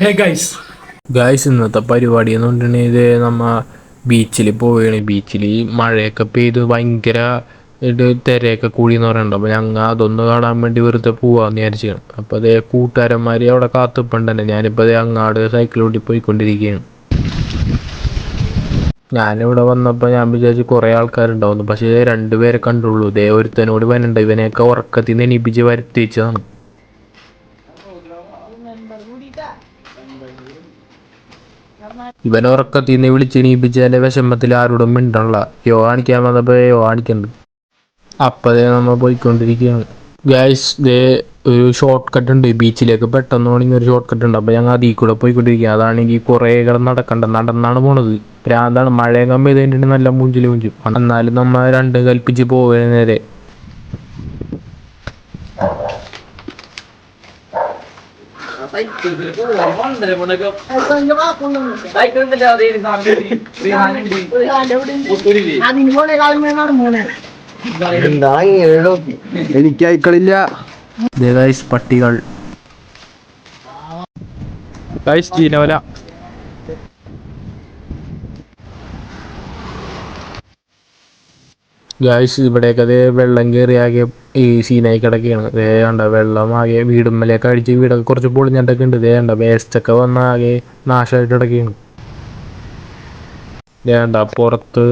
Hey guys guys ഇന്നത്തെ പരിപാടി എന്ന് പറഞ്ഞിട്ടുണ്ടെങ്കിൽ നമ്മ ബീച്ചിൽ പോവുകയാണ്. ബീച്ചിൽ മഴയൊക്കെ പെയ്ത് ഭയങ്കര തിരയൊക്കെ കൂടി എന്ന് പറയുന്നുണ്ട്. അപ്പോൾ ഞങ്ങൾ അതൊന്ന് കാണാൻ വേണ്ടി വെറുതെ പോവാന്ന് വിചാരിച്ചാണ് അപ്പോൾ അതേ കൂട്ടുകാരന്മാർ അവിടെ കാത്തുപ്പുണ്ട് ഞാനിപ്പോൾ അതേ അങ്ങാട് സൈക്കിൾ ഓടി പോയിക്കൊണ്ടിരിക്കുകയാണ് ഞാനിവിടെ വന്നപ്പോൾ ഞാൻ വിചാരിച്ചു കുറേ ആൾക്കാരുണ്ടാവുന്നു. പക്ഷേ രണ്ടുപേരെ കണ്ടുള്ളൂ. ഇതേ ഒരുത്തനോട് വരണ്ട. ഇവനെയൊക്കെ ഉറക്കത്തിൽ നിന്ന് എണീപ്പിച്ച് വരുത്തിച്ചതാണ്. ഇവൻ ഉറക്കത്തിൽ നിന്ന് വിളിച്ചെണീപ്പിച്ചതിന്റെ വിഷമത്തിൽ ആരോടും മിണ്ടണല്ല. യോ കാണിക്കാൻ വന്നപ്പോ യോ കാണിക്കണ്ട് അപ്പതേ നമ്മ പോയിക്കൊണ്ടിരിക്കുകയാണ് ഗൈസ് ദേ ഒരു ഷോർട്ട് കട്ട് ഉണ്ട് ബീച്ചിലേക്ക് പെട്ടെന്ന് പോകണമെങ്കിൽ ഒരു ഷോർട്ട് കട്ട് ഉണ്ട്. അപ്പോൾ ഞങ്ങൾ അതിൽ കൂടെ പോയിക്കൊണ്ടിരിക്കുക അതാണെങ്കിൽ കുറേ കിടന്ന് നടക്കണ്ട. നടന്നാണ് പോണത്. പ്രാന്താണ് മഴയൊക്കെ കഴിഞ്ഞിട്ടുണ്ടെങ്കിൽ നല്ല മുഞ്ചിൽ മുഞ്ചും. എന്നാലും നമ്മൾ രണ്ട് കൽപ്പിച്ച് പോവുക നേരെ. എനിക്ക് അയക്കളില്ല പട്ടികൾ ഗായ്സ് ഇവിടെയൊക്കെ അതേ വെള്ളം കയറിയാകെ ഈ സീനായി കിടക്കുകയാണ് ദേ കണ്ട വെള്ളം ആകെ വീടുമ്മലേക്ക് അടിച്ച് വീടൊക്കെ കുറച്ച് പൊളിഞ്ഞിട്ടൊക്കെ ഉണ്ട്. ദേ കണ്ട വേസ്റ്റൊക്കെ വന്ന ആകെ നാശമായിട്ട് കിടക്കുകയാണ് വേണ്ട പുറത്ത്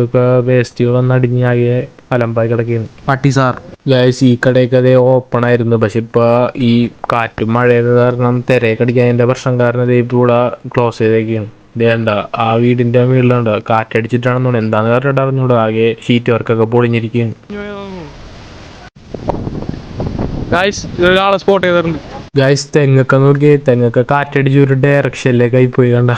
വേസ്റ്റ് വന്നടിഞ്ഞ് ആകെ അലമ്പായി കിടക്കുകയാണ് പട്ടി സാർ. ഗായ്സ് ഈ കടയൊക്കെ അതേ ഓപ്പൺ ആയിരുന്നു. പക്ഷെ ഇപ്പൊ ഈ കാറ്റും മഴയൊക്കെ കാരണം തിരയൊക്കെ അടിക്കാതിന്റെ പ്രശ്നം കാരണം ദേ ഇപ്പൊ ഇവിടെ ക്ലോസ് ചെയ്തേക്കാണ് ഇതേണ്ട ആ വീടിന്റെ മുകളിലുണ്ട്. കാറ്റടിച്ചിട്ടാണെന്ന് തോന്നുന്നു. എന്താന്ന് പറഞ്ഞിട്ട് അറിഞ്ഞൂടാ. ആകെ ഷീറ്റ് വർക്കൊക്കെ പൊളിഞ്ഞിരിക്കുകയാണ് ഗൈസ് ഒരാളെ സ്പോട്ട് ചെയ്തിട്ടുണ്ട്. ഗായ്സ് തെങ്ങൊക്കെ നോക്കി തെങ്ങൊക്കെ കാറ്റടിച്ച് ഒരു ഡയറക്ഷനിലേക്കായി പോയി കണ്ട.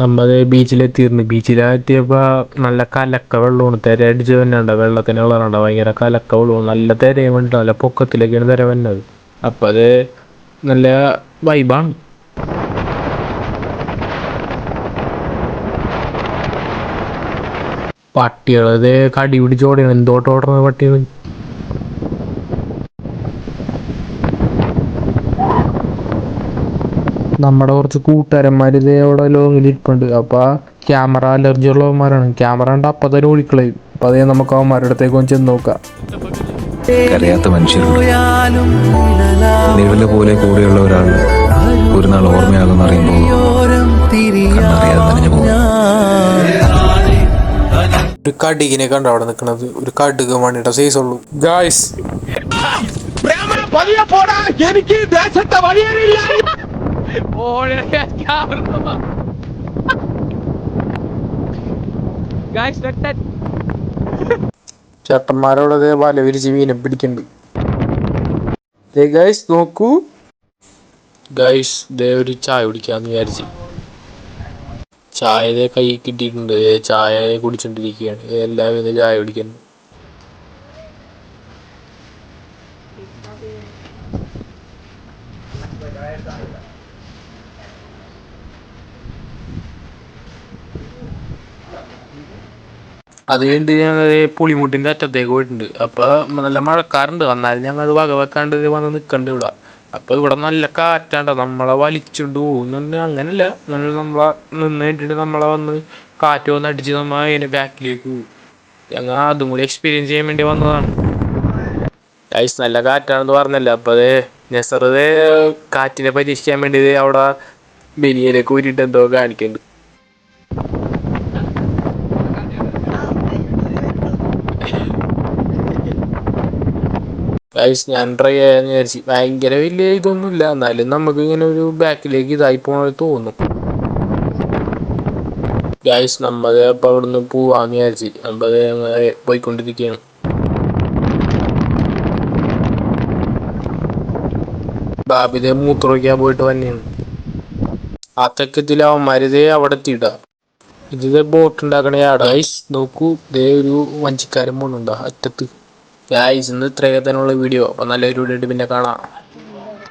നമ്മൾ ബീച്ചിലെത്തിയിരുന്നു ബീച്ചിലെത്തിയപ്പോൾ നല്ല കലക്ക വെള്ളമാണ്. തിര അടിച്ച് തന്നെ ഉണ്ട് വെള്ളത്തിന് കളറുണ്ട് ഭയങ്കര കലക്ക വെള്ളമാണ്. നല്ല തിരയും വേണ്ടിട്ട് നല്ല പൊക്കത്തിലേക്കാണ് തിര വന്നത്. അപ്പം അത് നല്ല വൈബാണ് പട്ടികളത് കടി പിടിച്ചോടിയാണ് എന്തോട്ട് ഓടുന്നത് പട്ടികൾ നമ്മുടെ കുറച്ച് കൂട്ടുകാരന്മാർ ഇതേ അവിടെ ലോങ്ങിൽ അപ്പം ആ ക്യാമറ അലർജി ഉള്ളവന്മാരാണ് ക്യാമറ ഉണ്ട് അപ്പം തന്നെ ഓടിക്കളയും. അപ്പം അതേ നമുക്ക് അവന്മാരുടെ അടുത്തേക്ക് ഒന്ന് ചെന്ന് നോക്കാം. കരയാത്ത മനുഷ്യരുണ്ട്. നിഴൽ പോലെ കൂടെയുള്ള ഒരാൾ ഒരു നാൾ ഓർമ്മയാകുന്ന അറിയുമ്പോൾ കണ്ണറിയാതെ നനഞ്ഞു പോകും. ഒരു കടുകിനെ കണ്ടോ അവിടെ നിൽക്കുന്നത്? ഒരു കടുക് മണിയുടെ സൈസ് ഉള്ളൂ. ഗൈസ് ചേട്ടന്മാരോട് അതേ വല വിരിച്ച് മീനെ പിടിക്കുന്നുണ്ട് ഗൈസ് നോക്കൂ. ഗൈസ് ദേ ഒരു ചായ കുടിക്കാന്ന് വിചാരിച്ച്. ചായ ദേ കൈ കിട്ടിയിട്ടുണ്ട്. ദേ ചായ കുടിച്ചോണ്ടിരിക്കുകയാണ്. എല്ലാവരും ഇന്ന് ചായ കുടിക്കുന്നു അത് കഴിഞ്ഞിട്ട് ഞങ്ങൾ പുളിമുട്ടിന്റെ അറ്റത്തേക്ക് പോയിട്ടുണ്ട്. അപ്പൊ നല്ല മഴക്കാറുണ്ട്. എന്നാലും ഞങ്ങൾ അത് വക വെക്കാണ്ട് വന്ന് നിൽക്കണ്ട് ഇവിടെ. അപ്പോൾ ഇവിടെ നല്ല കാറ്റാണ്ട നമ്മളെ വലിച്ചുകൊണ്ട് പോകുന്നുണ്ട് അങ്ങനല്ല. നല്ല നമ്മളെ നിന്ന് കഴിഞ്ഞിട്ട് നമ്മളെ വന്ന് കാറ്റ് വന്ന് അടിച്ച് നമ്മ അതിന്റെ ബാക്കിലേക്ക് പോകും. ഞങ്ങൾ അതും കൂടി എക്സ്പീരിയൻസ് ചെയ്യാൻ വേണ്ടി വന്നതാണ്. ഐസ് നല്ല കാറ്റാണെന്ന് പറഞ്ഞല്ലോ. അപ്പോൾ അത് നെസറത് കാറ്റിനെ പരീക്ഷിക്കാൻ വേണ്ടി അവിടെ ബനിയനൊക്കെ ഊരിയിട്ട് എന്തോ കാണിക്കുന്നുണ്ട് ഗൈസ് ഞാൻ ട്രൈ ചെയ്യാന്ന് വിചാരിച്ചു. ഭയങ്കര വലിയ ഇതൊന്നുമില്ല. എന്നാലും നമുക്ക് ഇങ്ങനെ ഒരു ബാക്കിലേക്ക് ഇതായി പോണ തോന്നും. ഗൈസ് നമ്മൾ അപ്പൊ അവിടുന്ന് പോവാന്ന് വിചാരിച്ചു. ഞങ്ങൾ പോയിക്കൊണ്ടിരിക്കുകയാണ് ബാബിതെ മൂത്രമൊഴിക്കാൻ പോയിട്ട് തന്നെയാണ് ആ തെക്കത്തിൽ അവന്മാരിതേ അവിടെ എത്തിയിട. ഇത് ബോട്ട് ഉണ്ടാക്കണ ആടാ. നോക്കൂ. ഇതേ ഒരു വഞ്ചിക്കാരൻ പോണുണ്ടോ അറ്റത്ത്. ഗൈസ് ഇന്ന് ഇത്രയൊക്കെ തന്നെയുള്ള വീഡിയോ അപ്പോൾ നല്ലൊരു വീഡിയോ ആയിട്ട് പിന്നെ കാണാം.